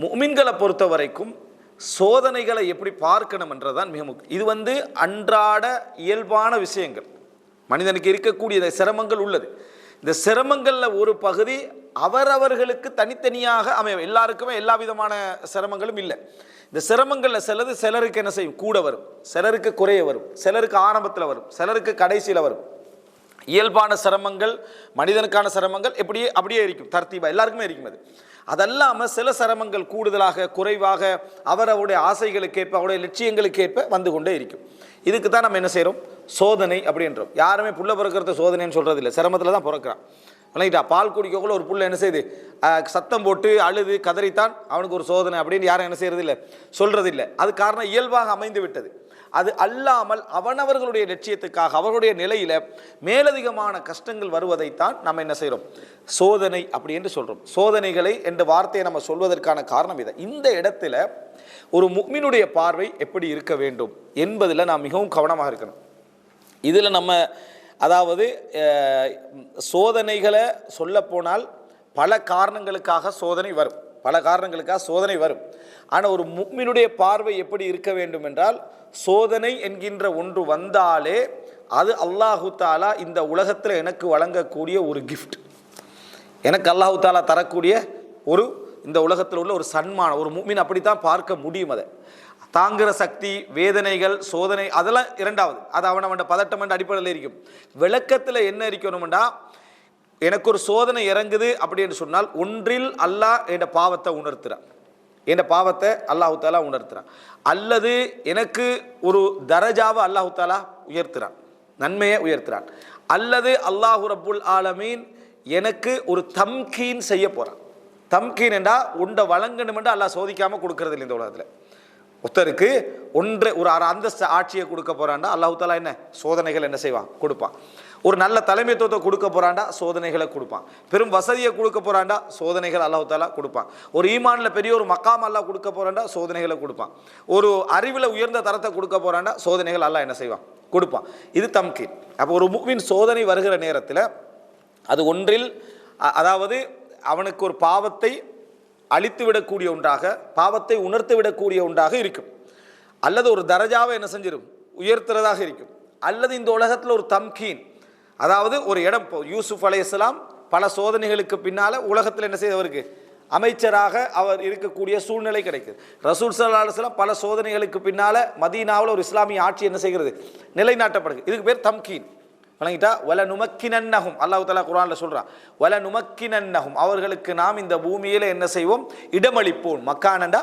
முமின்களை பொறுத்த வரைக்கும் சோதனைகளை எப்படி பார்க்கணும் என்றதான் மிக முக்கியம். இது வந்து அன்றாட இயல்பான விஷயங்கள். மனிதனுக்கு இருக்கக்கூடிய இந்த சிரமங்கள் உள்ளது. இந்த சிரமங்களில் ஒரு பகுதி அவரவர்களுக்கு தனித்தனியாக அமையும் எல்லாருக்குமே எல்லா விதமான சிரமங்களும் இல்லை. இந்த சிரமங்களில் சிலது சிலருக்கு என்ன செய்யும்? கூட வரும். சிலருக்கு குறைய வரும். சிலருக்கு ஆரம்பத்தில் வரும். சிலருக்கு கடைசியில் வரும். இயல்பான சிரமங்கள் மனிதனுக்கான சிரமங்கள் எப்படியே அப்படியே இருக்கும். தர்த்தீபா எல்லாருக்குமே இருக்கும் அது. அதல்லாமல் சில சிரமங்கள் கூடுதலாக குறைவாக அவரவருடைய ஆசைகளுக்கேற்ப அவருடைய லட்சியங்களுக்கேற்ப வந்து கொண்டே இருக்கும். இதுக்கு தான் நம்ம என்ன செய்கிறோம் சோதனை அப்படின்றோம். யாருமே புள்ள பிறக்கிறது சோதனைன்னு சொல்கிறது இல்லை சிரமத்தில் தான் பிறக்கிறான். விளங்கிட்டா? பால் குடிக்கக்குள்ள ஒரு புள்ள என்ன செய்யுது சத்தம் போட்டு அழுது கதறித்தான் அவனுக்கு ஒரு சோதனை அப்படின்னு யாரும் என்ன செய்கிறது இல்லை சொல்கிறது இல்லை அது காரணம் இயல்பாக அமைந்து விட்டது. அது அல்லாமல் அவனவர்களுடைய லட்சியத்துக்காக அவர்களுடைய நிலையில் மேலதிகமான கஷ்டங்கள் வருவதைத்தான் நம்ம என்ன செய்கிறோம் சோதனை அப்படி என்று சொல்கிறோம் சோதனைகளை என்ற வார்த்தையை நம்ம சொல்வதற்கான காரணம் இதை. இந்த இடத்துல ஒரு முக்மினுடைய பார்வை எப்படி இருக்க வேண்டும் என்பதில் நாம் மிகவும் கவனமாக இருக்கணும். இதில் நம்ம அதாவது சோதனைகளை சொல்லப்போனால் பல காரணங்களுக்காக சோதனை வரும். பல காரணங்களுக்காக சோதனை வரும். ஆனால் ஒரு முக்மினுடைய பார்வை எப்படி இருக்க வேண்டும் என்றால் சோதனை என்கின்ற ஒன்று வந்தாலே அது அல்லாஹு தாலா இந்த உலகத்தில் எனக்கு வழங்கக்கூடிய ஒரு கிஃப்ட் எனக்கு அல்லாஹு தாலா தரக்கூடிய ஒரு இந்த உலகத்தில் உள்ள ஒரு சன்மானம் ஒரு முக்மின் அப்படித்தான் பார்க்க முடியும் அதை. தாங்குகிற சக்தி வேதனைகள் சோதனை அதெல்லாம் இரண்டாவது. அது அவனவன் பதட்டம் என்ற அடிப்படையில் இருக்கும். விளக்கத்தில் என்ன இருக்கணும்னா எனக்கு ஒரு சோதனை இறங்குது அப்படின்னு சொன்னால் ஒன்றில் அல்லாஹ் என் பாவத்தை உணர்த்துறான். என் பாவத்தை அல்லாஹு தாலா உணர்த்துறான். அல்லது எனக்கு ஒரு தரஜாவை அல்லாஹு தாலா உயர்த்துறான். நன்மையை உயர்த்துறான். அல்லது அல்லாஹு ரபுல் ஆலமீன் எனக்கு ஒரு தம்கீன் செய்ய போகிறான் தம்கீன் என்றால் உண்டை வழங்கணுமெண்டா அல்லாஹ் சோதிக்காமல் கொடுக்கறது இல்லை இந்த உலகத்தில். ஒருத்தருக்கு ஒன்று ஒரு அரை அந்தஸ்து ஆட்சியை கொடுக்க போகிறான்டா அல்லாஹு தாலா என்ன? சோதனைகள் என்ன செய்வான்? கொடுப்பான். ஒரு நல்ல தலைமைத்துவத்தை கொடுக்க போகிறாண்டா சோதனைகளை கொடுப்பான். பெரும் வசதியை கொடுக்க போகிறாண்டா சோதனைகள் அல்லாஹத்தாலா கொடுப்பான். ஒரு ஈமானில் பெரிய ஒரு மக்காம் அல்லாஹ் கொடுக்க போகிறாண்டா சோதனைகளை கொடுப்பான். ஒரு அறிவில் உயர்ந்த தரத்தை கொடுக்க போகிறாண்டா சோதனைகள் அல்லா என்ன செய்வான்? கொடுப்பான். இது தம்கீன். அப்போ ஒரு முக்மின் சோதனை வருகிற நேரத்தில் அது ஒன்றில் அதாவது அவனுக்கு ஒரு பாவத்தை அழித்து விடக்கூடிய ஒன்றாக பாவத்தை உணர்த்து விடக்கூடிய ஒன்றாக இருக்கும். அல்லது ஒரு தரஜாவை என்ன செஞ்சிடும் உயர்த்துறதாக இருக்கும். அல்லது இந்த உலகத்தில் ஒரு தம்கீன் அதாவது ஒரு இடம் இப்போ யூசுப் இஸ்லாம் பல சோதனைகளுக்கு பின்னால் உலகத்தில் என்ன செய்தவருக்கு அமைச்சராக அவர் இருக்கக்கூடிய சூழ்நிலை கிடைக்குது. ரசூல் சல்லா பல சோதனைகளுக்கு பின்னால் மதீனாவில் ஒரு இஸ்லாமிய ஆட்சி என்ன செய்கிறது? நிலைநாட்டப்படுது. இதுக்கு பேர் தம்கீன். வழங்கிட்டா வல நுமக்கினன்னகும் அல்லாஹு தலா குரானில் சொல்கிறான் வல நுமக்கினன்னகும் அவர்களுக்கு நாம் இந்த பூமியில் என்ன செய்வோம்? இடமளிப்போம். மக்கானண்டா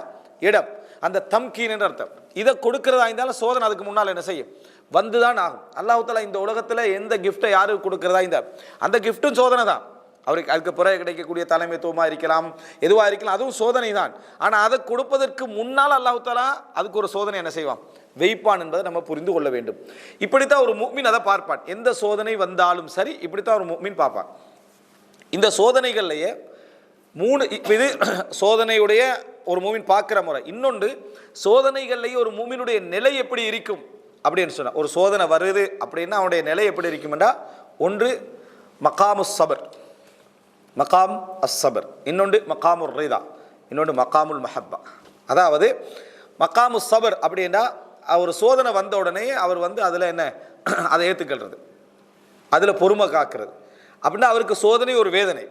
இடம். அந்த தம்கீன் என்று அர்த்தம். இதை கொடுக்கறதா இருந்தாலும் சோதனை அதுக்கு முன்னால் என்ன செய்யும்? வந்துதான் ஆகும். அல்லாஹால இந்த உலகத்தில் எந்த கிஃப்ட்டை யாருக்கு கொடுக்குறதா? இந்த அந்த கிஃப்ட்டும் சோதனை தான். அவருக்கு அதுக்கு பிறகு கிடைக்கக்கூடிய தலைமைத்துவமாக இருக்கலாம் எதுவாக இருக்கலாம் அதுவும் சோதனை தான். ஆனால் அதை கொடுப்பதற்கு முன்னால் அல்லாஹாலா அதுக்கு ஒரு சோதனை என்ன செய்வான்? வைப்பான் என்பதை நம்ம புரிந்து கொள்ள வேண்டும். இப்படித்தான் ஒரு முக்மின் அதை பார்ப்பான். எந்த சோதனை வந்தாலும் சரி இப்படித்தான் ஒரு முக்மின் பார்ப்பான். இந்த சோதனைகள்லையே மூணு இது சோதனையுடைய ஒரு மூமின் பார்க்குற முறை. இன்னொன்று சோதனைகள்லையே ஒரு மூமினுடைய நிலை எப்படி இருக்கும்? அப்படின்னு சொன்ன ஒரு சோதனை வருது அப்படின்னா அவனுடைய நிலை எப்படி இருக்குமெண்டா? ஒன்று மகாமு சபர். மகாம் அஸ்ஸபர் இன்னொன்று மகாமுர் ரீதா. இன்னொன்று மகாமுல் மஹப்பா. அதாவது மகாமு சபர் அப்படின்னா ஒரு சோதனை வந்த உடனே அவர் வந்து அதில் என்ன? அதை ஏற்றுக்கிறது அதில் பொறுமை காக்கிறது. அப்படின்னா அவருக்கு சோதனை ஒரு வேதனை.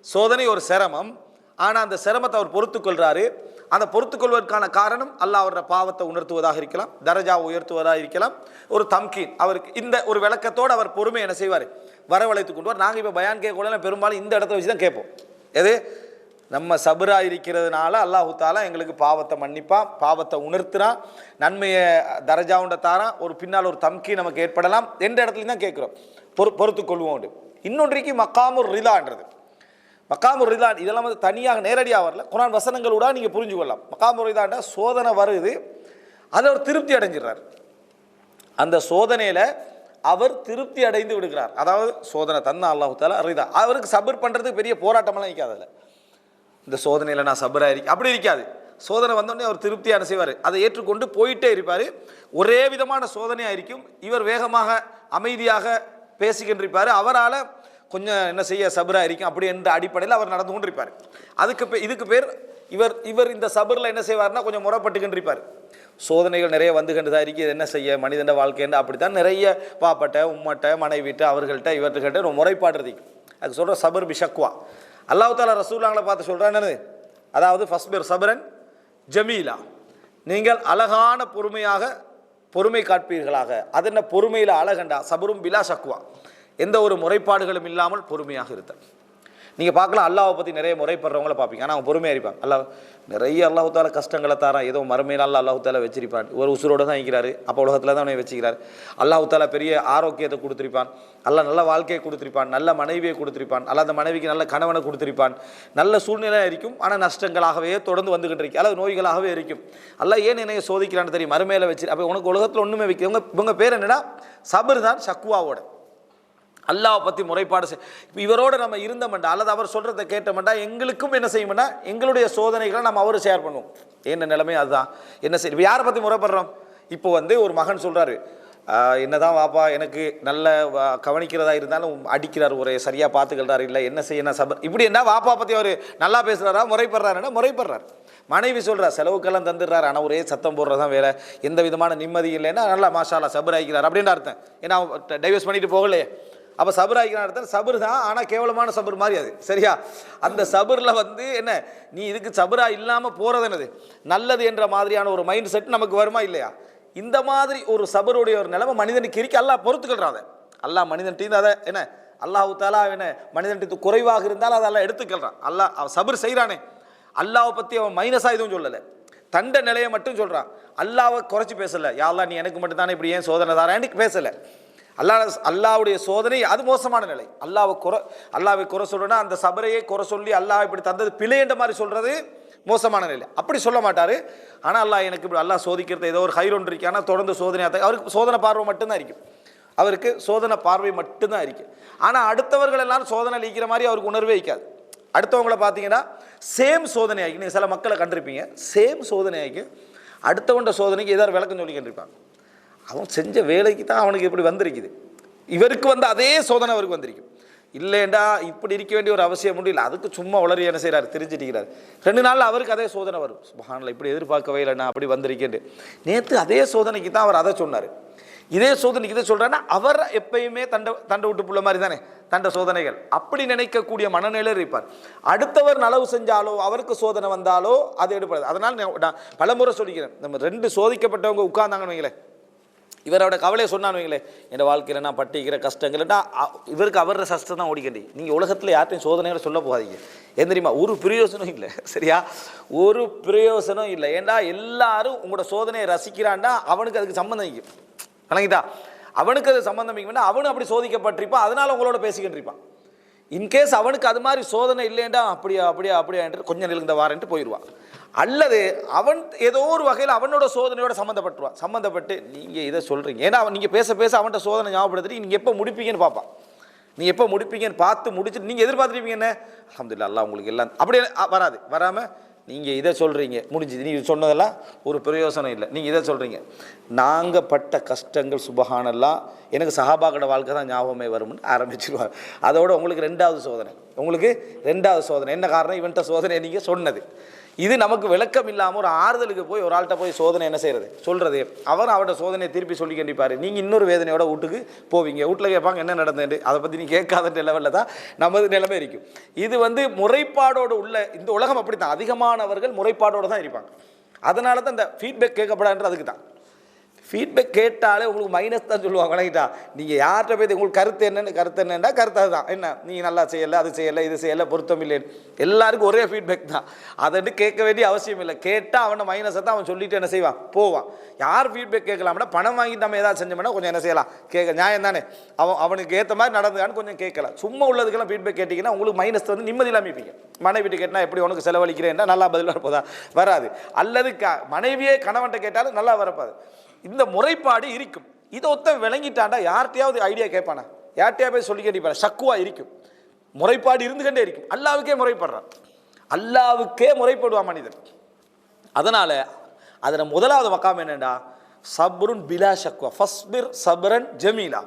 சோதனை ஒரு சிரமம். ஆனால் அந்த சிரமத்தை அவர் பொறுத்துக்கொள்கிறாரு அந்த பொறுத்துக்கொள்வதற்கான காரணம் அல்லாஹ் அவரோட பாவத்தை உணர்த்துவதாக இருக்கலாம் தரஜாவை உயர்த்துவதாக இருக்கலாம். ஒரு தம்கீன் அவருக்கு இந்த ஒரு விளக்கத்தோடு அவர் பொறுமை என்ன செய்வார்? வரவழைத்து கொண்டு வர நாங்கள் இப்போ பயான் கேட்கல பெரும்பாலும் இந்த இடத்த வச்சு தான் கேட்போம். எது? நம்ம சபுராக இருக்கிறதுனால அல்லாஹு தாலா எங்களுக்கு பாவத்தை மன்னிப்பான் பாவத்தை உணர்த்துறான் நன்மையை தரஜாவுண்ட தாரான் ஒரு பின்னால் ஒரு தம்கி நமக்கு ஏற்படலாம். எந்த இடத்துலையும் தான் கேட்குறோம். பொறு பொறுத்து கொள்வோம் இன்னொன்றைக்கு மக்காமூர் ரிலான்றது. மக்காமுர் ரிதான் இதெல்லாம் வந்து தனியாக நேரடியாக வரல. குரான் வசனங்களோட நீங்கள் புரிஞ்சு கொள்ளலாம். மக்காமுர் ரிதான்டா சோதனை வருது. அதை அவர் திருப்தி அடைஞ்சிடுறார். அந்த சோதனையில் அவர் திருப்தி அடைந்து விடுகிறார். அதாவது சோதனை தந்த அல்லாஹு தாலா ரிதா. அவருக்கு சபர் பண்ணுறதுக்கு பெரிய போராட்டமெல்லாம் நிற்காது அதில். இந்த சோதனையில் நான் சபராக இருக்கேன் அப்படி இருக்காது. சோதனை வந்தோடனே அவர் திருப்தியாக செய்வார் அதை ஏற்றுக்கொண்டு போயிட்டே இருப்பார். ஒரே விதமான சோதனையாக இருக்கும். இவர் வேகமாக அமைதியாக பேசிக்கின்றிருப்பார். அவரால் கொஞ்சம் என்ன செய்ய சபராக இருக்கும் அப்படி என்ற அடிப்படையில் அவர் நடந்து கொண்டிருப்பார். அதுக்கு இதுக்கு பேர் இவர் இவர் இந்த சபரில் என்ன செய்வார்னா கொஞ்சம் முறைப்பட்டுக்கின்றிருப்பார். சோதனைகள் நிறைய வந்து கண்டு தான் இருக்குது என்ன செய்ய? மனிதன் வாழ்க்கைன்னு அப்படித்தான் நிறைய பாப்பட்ட உம்மட்ட மனைவிட்ட அவர்கள்ட்ட இவர்கிட்ட ஒரு முறைப்பாடுறது அதுக்கு அது சொல்கிற சபர் பிஷக்வா அல்லாஹ் தாலா ரசூலாங்களை பார்த்து சொல்கிறேன் என்னது? அதாவது பேர் சபரன் ஜமீலா. நீங்கள் அழகான பொறுமையாக பொறுமை காட்பீர்களாக. அது என்ன பொறுமையில் அழகண்டா? சபரும் பிலா சக்குவா எந்த ஒரு முறைப்பாடுகளும் இல்லாமல் பொறுமையாக இருத்தல். நீங்கள் பார்க்கலாம் அல்லாவை பற்றி நிறைய முறைப்படுறவங்கள பார்ப்பீங்க. ஆனால் அவங்க பொறுமையாக இருப்பாங்க அல்லா நிறைய அல்லாஹத்தால கஷ்டங்களை தாரான். ஏதோ மறுமையில அல்லா வச்சிருப்பான். ஒரு உசுரோடு தான் இருக்கிறாரு அப்போ உலகத்தில் தான் அவனை வச்சுக்கிறார். அல்லாஹு பெரிய ஆரோக்கியத்தை கொடுத்துருப்பான். அல்ல நல்ல வாழ்க்கையை கொடுத்துருப்பான். நல்ல மனைவியை கொடுத்துருப்பான். அல்ல அந்த மனைவிக்கு நல்ல கணவனை கொடுத்துருப்பான். நல்ல சூழ்நிலை இருக்கும். ஆனால் நஷ்டங்களாகவே தொடர்ந்து வந்துகிட்டு இருக்கு. அல்லது நோய்களாகவே இருக்கும். அல்ல ஏன் என்னைய சோதிக்கிறான்னு தெரியும்? மறுமையில் வச்சு அப்போ உனக்கு உலகத்தில் ஒன்றுமே வைக்க இவங்க இவங்க பேர் என்னன்னா? சபர் தான் சக்குவாவோட அல்லாவை பற்றி முறைப்பாடு செய். இப்போ இவரோட நம்ம இருந்தோம்டா அல்லது அவர் சொல்கிறத கேட்டோம்டா எங்களுக்கும் என்ன செய்யும்னா எங்களுடைய சோதனைகளை நம்ம அவரு ஷேர் பண்ணுவோம். என்ன நிலைமை அதுதான்? என்ன செய்ய இப்போ யாரை பற்றி முறைப்படுறோம்? இப்போ வந்து ஒரு மகன் சொல்கிறாரு என்னதான் வாப்பா எனக்கு நல்ல கவனிக்கிறதா இருந்தாலும் அடிக்கிறார் ஒரு சரியாக பார்த்துக்கிறாரு இல்லை என்ன செய்யணும் சபர் இப்படி என்ன வாப்பா பற்றி அவர் நல்லா பேசுகிறாரா முறைப்படுறாருன்னா முறைப்படுறார். மனைவி சொல்கிறார் செலவுக்கெல்லாம் தந்துடுறாரு ஆனால் ஒரே சத்தம் போடுறதான் வேலை எந்த விதமான நிம்மதி இல்லைன்னா நல்லா மாஷாலா சபர் ஆகிக்கிறார் அப்படின்னு அர்த்தம். ஏன்னா டைவர்ஸ் பண்ணிட்டு போகலையே. அப்போ சபர் ஆகிக்கிற அர்த்தம் சபர் தான் ஆனால் கேவலமான சபர் மாதிரி அது. சரியா? அந்த சபரில் வந்து என்ன நீ இதுக்கு சபரா இல்லாமல் போகிறது என்னது? நல்லது என்ற மாதிரியான ஒரு மைண்ட் செட் நமக்கு வருமா இல்லையா? இந்த மாதிரி ஒரு சபருடைய ஒரு நிலைமை மனிதனுக்கு இருக்க. அல்லாஹ் பொறுத்துக்கிடுறான் அதை. அல்லாஹ் மனிதன் அதை என்ன அல்லாஹு தாலா என்ன மனிதன்ட்டு குறைவாக இருந்தாலும் அதெல்லாம் எடுத்துக்கிறான் அல்லாஹ் அவன் சபர் செய்கிறானே அல்லாவை பற்றி அவன் மைனஸாக எதுவும் சொல்லலை. தண்ட நிலையை மட்டும் சொல்கிறான் அல்லாவை குறைச்சி பேசலை. யாரெல்லாம் நீ எனக்கு மட்டும்தானே இப்படி ஏன் சோதனை தாரான்னு பேசலை. அல்லாஹ் அல்லாவுடைய சோதனை அது மோசமான நிலை. அல்லாவை குறை அல்லாவை குறை சொல்றேன்னா அந்த சபரையை குறை சொல்லி அல்லாஹ் இப்படி தந்தது பிழைன்ற மாதிரி சொல்கிறது மோசமான நிலை. அப்படி சொல்ல மாட்டார். ஆனால் அல்லாஹ் எனக்கு இப்படி அல்லாஹ் சோதிக்கிறது ஏதோ ஒரு ஹைரோன் இருக்கு. ஆனால் தொடர்ந்து சோதனையாக அவருக்கு சோதனை பார்வை மட்டும்தான் இருக்கும் அவருக்கு சோதனை பார்வை மட்டும்தான் இருக்கு. ஆனால் அடுத்தவர்கள் எல்லாரும் சோதனை அளிக்கிற மாதிரி அவருக்கு உணர்வே வைக்காது அடுத்தவங்கள பார்த்தீங்கன்னா சேம் சோதனை ஆகி நீங்கள் சில மக்களை கண்டிருப்பீங்க. சேம் சோதனை ஆகி அடுத்தவங்க சோதனைக்கு ஏதாவது விளக்கம் சொல்லி கண்டிருப்பாங்க. அவன் செஞ்ச வேலைக்கு தான் அவனுக்கு இப்படி வந்திருக்குது. இவருக்கு வந்து அதே சோதனை அவருக்கு வந்திருக்கும் இல்லைண்டா இப்படி இருக்க வேண்டிய ஒரு அவசியம் முடியல அதுக்கு சும்மா உளறி என்ன செய்கிறார் தெரிஞ்சிட்டிருக்கிறார். ரெண்டு நாளில் அவருக்கு அதே சோதனை வரும். சுபஹானில் இப்படி எதிர்பார்க்கவே இல்லை அப்படி வந்திருக்கேன்ட்டு. நேற்று அதே சோதனைக்கு தான் அவர் அதை சொன்னார். இதே சோதனைக்கு இதை சொல்கிறேன்னா அவர் எப்பயுமே தண்டை தண்டை விட்டு புள்ள மாதிரி தானே தண்ட சோதனைகள். அப்படி நினைக்கக்கூடிய மனநிலையில் இருப்பார். அடுத்தவர் நலவு செஞ்சாலோ அவருக்கு சோதனை வந்தாலோ அது எடுப்படாது அதனால் நான் பலமுறை சொல்லிக்கிறேன். நம்ம ரெண்டு சோதிக்கப்பட்டவங்க உட்கார்ந்தாங்கன்னு வைங்களேன். இவரோட கவலையை சொன்னான்னு வைங்களேன் என் வாழ்க்கையில் நான் பட்டிக்கிற கஷ்டங்கள்னா இவருக்கு அவரோட கஷ்டம் தான் ஓடிக்கண்டி நீங்கள் உலகத்தில் யார்ட்டையும் சோதனைகளை சொல்ல போகாதீங்க. ஏன் தெரியுமா? ஒரு பிரயோசனம் இல்லை. சரியா? ஒரு பிரயோசனம் இல்லை. ஏன்டா எல்லாரும் உங்களோட சோதனையை ரசிக்கிறான்டா அவனுக்கு அதுக்கு சம்மந்தம் வைக்கும் அவனுக்கு அது சம்மந்தம் வைக்கும்னா அவனும் அப்படி சோதிக்கப்பட்டிருப்பான். அதனால் உங்களோட பேசிக்கிட்டு இருப்பான். இன்கேஸ் அவனுக்கு அது மாதிரி சோதனை இல்லைண்டா அப்படியா அப்படியா அப்படியா என்று கொஞ்சம் நிலந்த வாரன்ட்டு போயிடுவான் அல்லது அவன் ஏதோ ஒரு வகையில் அவனோட சோதனையோட சம்மந்தப்பட்டுருவான் சம்மந்தப்பட்டு நீங்கள் இதை சொல்கிறீங்க ஏன்னா அவன் நீங்கள் பேச பேச அவன்கிட்ட சோதனை ஞாபகப்படுத்திட்டு நீங்கள் எப்போ முடிப்பீங்கன்னு பார்ப்பான். நீ எப்போ முடிப்பீங்கன்னு பார்த்து முடிச்சுட்டு நீங்கள் எதிர்பார்த்துருப்பீங்க என்ன? அல்ஹம்துலில்லாஹ் அல்லா உங்களுக்கு எல்லாம் அப்படியே வராது. வராமல் நீங்கள் இதை சொல்கிறீங்க முடிஞ்சுது. நீ சொன்னதெல்லாம் ஒரு பிரயோசனம் இல்லை. நீங்கள் இதை சொல்கிறீங்க நாங்கள் பட்ட கஷ்டங்கள் சுபகானெல்லாம் எனக்கு சஹாபாக்கோட வாழ்க்கை தான் ஞாபகமே வரும்னு ஆரம்பிச்சிருவாங்க. அதோட உங்களுக்கு ரெண்டாவது சோதனை. உங்களுக்கு ரெண்டாவது சோதனை. என்ன காரணம்? இவன்ட்ட சோதனை நீங்கள் சொன்னது. இது நமக்கு விளக்கம் இல்லாமல் ஒரு ஆறுதலுக்கு போய் ஒரு ஆள்கிட்ட போய் சோதனை என்ன செய்கிறது சொல்கிறது அவர் அவர்கிட்ட சோதனையை திருப்பி சொல்லி கண்டிப்பார். நீங்கள் இன்னொரு வேதனையோட வீட்டுக்கு போவீங்க. வீட்டில் கேட்பாங்க என்ன நடந்தது அதை பற்றி நீ கேட்காத நிலவில் தான் நமது நிலைமை இருக்கும். இது வந்து முறைப்பாடோடு உள்ள இந்த உலகம் அப்படி தான் அதிகமானவர்கள் முறைப்பாடோடு தான் இருப்பாங்க. அதனால தான் இந்த ஃபீட்பேக் கேட்கப்படான்றது அதுக்கு தான் ஃபீட்பேக் கேட்டாலே உங்களுக்கு மைனஸ் தான் சொல்லுவாங்க வணங்கிட்டா. நீங்கள் யார்கிட்ட போய் உங்களுக்கு கருத்து என்னென்னு கருத்து என்னென்னா கருத்து அதுதான். என்ன நீங்கள் நல்லா செய்யலை அது செய்யலை இது செய்யலை பொருத்தம் இல்லைன்னு. எல்லாருக்கும் ஒரே ஃபீட்பேக் தான். அதை கேட்க வேண்டிய அவசியம் இல்லை. கேட்டால் அவனை மைனஸை தான் அவன் சொல்லிட்டு என்ன செய்வான்? போவான். யார் ஃபீட்பேக் கேட்கலாம்னா பணம் வாங்கிட்டு நம்ம ஏதாவது செஞ்சோம்னா கொஞ்சம் என்ன செய்யலாம்? கேட்க நியாயம் தானே? அவன் அவனுக்கு ஏற்ற மாதிரி நடந்துக்கான்னு கொஞ்சம் கேட்கலாம். சும்மா உள்ளதுக்கெல்லாம் ஃபீட்பேக் கேட்டிங்கன்னா உங்களுக்கு மைனஸ் வந்து நிம்மதி இல்லாமல் இருப்பீங்க மனைவிட்டு கேட்டால் எப்படி உனக்கு செலவழிக்கிறேன்னா நல்லா பதில் வரப்போதா? வராது. அல்லது க மனைவியே கணவன்கிட்ட கேட்டாலும் நல்லா வரப்பாது இந்த முறைப்பாடு இருக்கும். இதை ஒத்த விளங்கிட்டாண்டா யார்கிட்டயாவது ஐடியா கேட்பானா? யார்கிட்டயா போய் சொல்லி கேட்டிப்பான சக்குவா இருக்கும். முறைப்பாடு இருந்துகிட்டே இருக்கும். அல்லாவுக்கே முறைப்படுறான். அல்லாவுக்கே முறைப்படுவான் மனிதன். அதனால அதில் முதலாவது மக்காம் என்னென்னா சப்ருன் பிலா ஷக்வா ஃபஸ்பிர் சப்ரன் ஜமீலா.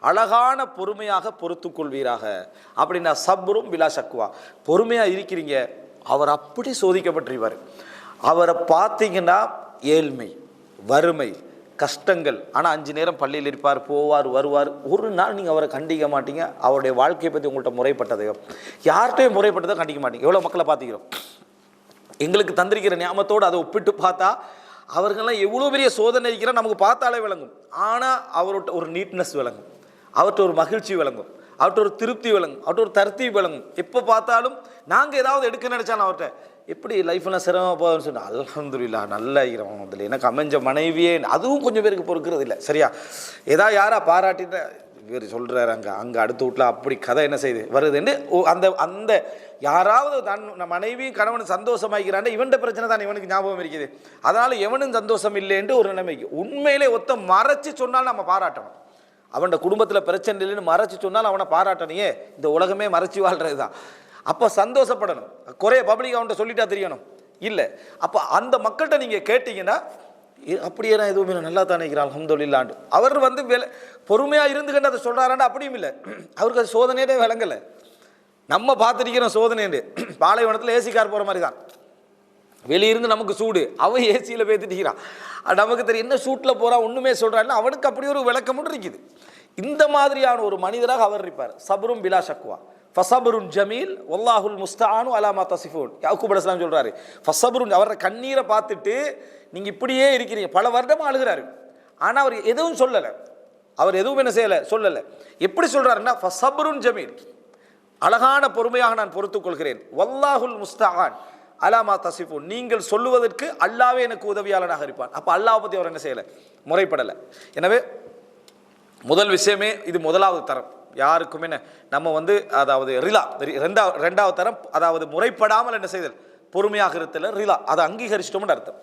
அழகான பொறுமையாக பொறுத்து கொள்வீராக. அப்படின்னா சப்ரும் பிலா சக்குவா பொறுமையாக இருக்கிறீங்க. அவர் அப்படி சோதிக்கப்பட்டிருவார் அவரை பார்த்தீங்கன்னா ஏழ்மை வறுமை கஷ்டங்கள். ஆனால் அஞ்சு நேரம் பள்ளியில் இருப்பார் போவார் வருவார். ஒரு நாள் நீங்கள் அவரை கண்டிக்க மாட்டீங்க. அவருடைய வாழ்க்கையை பற்றி உங்கள்கிட்ட முறைப்பட்டதையோ யார்கிட்டையும் முறைப்பட்டதை கண்டிக்க மாட்டீங்க. எவ்வளோ மக்களை பார்த்துக்கிறோம். எங்களுக்கு தந்திருக்கிற ஞாபகத்தோடு அதை ஒப்பிட்டு பார்த்தா அவர்களெல்லாம் எவ்வளோ பெரிய சோதனை இருக்கிற நமக்கு பார்த்தாலே விளங்கும். ஆனால் அவர்கிட்ட ஒரு நீட்னஸ் விளங்கும். அவர்கிட்ட ஒரு மகிழ்ச்சி விளங்கும். அவர்கிட்ட ஒரு திருப்தி விளங்கும். அவர்கிட்ட ஒரு தருத்தி விளங்கும். எப்போ பார்த்தாலும் நாங்கள் ஏதாவது எடுக்க நினச்சாலும் அவர்கிட்ட எப்படி லைஃப்லாம் சிரமமாக போகுதுன்னு சொன்னால் அலமதுல்லா நல்லா இருக்கிறோம் அதில் எனக்கு அமைஞ்ச மனைவியே அதுவும் கொஞ்சம் பேருக்கு பொறுக்கிறது இல்லை. சரியா? ஏதா யாரா பாராட்டிட்ட இவர் சொல்கிறாரு அங்கே அங்கே அடுத்த வீட்டில் அப்படி கதை என்ன செய்யுது? வருதுன்னு அந்த அந்த யாராவது தன் நம்ம மனைவியும் கணவனும் சந்தோஷமாக்கிறான் இவன்ட பிரச்சனை தான் இவனுக்கு ஞாபகம் இருக்குது. அதனால் எவனும் சந்தோஷம் இல்லைன்ட்டு ஒரு நிலைமைக்கு. உண்மையிலே ஒத்த மறைச்சி சொன்னால் நம்ம பாராட்டணும். அவனோட குடும்பத்தில் பிரச்சனை இல்லைன்னு மறைச்சு சொன்னால் அவனை பாராட்டணையே இந்த உலகமே மறைச்சு வாழ்கிறது தான் அப்போ சந்தோஷப்படணும். குறைய பப்ளிக் அவன்கிட்ட சொல்லிட்டா தெரியணும். இல்லை. அப்போ அந்த மக்கள்கிட்ட நீங்கள் கேட்டிங்கன்னா அப்படியே நான் எதுவுமே நல்லா தானே இருக்கிறான் அல்ஹம்துலில்லாண்டு அவர் வந்து விலை பொறுமையாக இருந்துக்கிட்டு அதை சொல்கிறாராண்டா அப்படியும் இல்லை. அவருக்கு அது சோதனையே விளங்கலை. நம்ம பார்த்துருக்கிறோம் சோதனைன்னு. பாலைவனத்தில் ஏசி கார் போகிற மாதிரி தான். வெளியிருந்து நமக்கு சூடு. அவன் ஏசியில் பேத்துட்டுக்கிறான் நமக்கு தெரியும் என்ன சூட்டில் போகிறான் ஒன்றுமே சொல்கிறான்னு அவனுக்கு அப்படி ஒரு விளக்கமும் இருக்குது. இந்த மாதிரியான ஒரு மனிதராக அவர் இருப்பார். சபரும் பிலா சக்குவா ஃபசபருன் ஜமீல் ஒல்லாஹுல் முஸ்தானு அலாமா தசிஃபூன். யாக்கூப் அலைஹிஸ்ஸலாம் சொல்கிறாரு ஃபசபருன் அவரோட கண்ணீரை பார்த்துட்டு நீங்கள் இப்படியே இருக்கிறீங்க. பல வருடமாக அழுகிறாரு. ஆனால் அவர் எதுவும் சொல்லலை. அவர் எதுவும் என்ன செய்யலை? சொல்லலை. எப்படி சொல்கிறாருன்னா ஃபசபருன் ஜமீல் அழகான பொறுமையாக நான் பொறுத்துக் கொள்கிறேன். முஸ்தான் அலாமா தசிஃபூன். நீங்கள் சொல்லுவதற்கு அல்லாவே எனக்கு உதவியாளனாக இருப்பான். அப்போ அல்லாஹ் பற்றி அவர் என்ன செய்யலை? முறைப்படலை. எனவே முதல் விஷயமே இது முதலாவது தரம். யாருக்குமே என்ன நம்ம வந்து அதாவது ரிலா ரெண்டாவது ரெண்டாவது தரம் அதாவது முறைப்படாமல் என்ன செய்தல்? பொறுமையாக இருத்தல ரிலா. அதை அங்கீகரிச்சிட்டோம்னு அர்த்தம்.